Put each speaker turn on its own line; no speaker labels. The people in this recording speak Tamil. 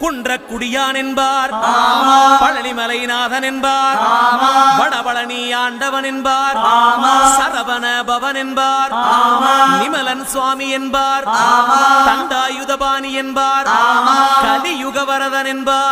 குன்றக்குடியான் என்பார் பழனிமலைநாதன் என்பார் வடபழனி ஆண்டவன் என்பார் சரவண பவன் என்பார் நிமலன் சுவாமி என்பார் தண்டாயுதபாணி என்பார் கலியுகவரதன் என்பார்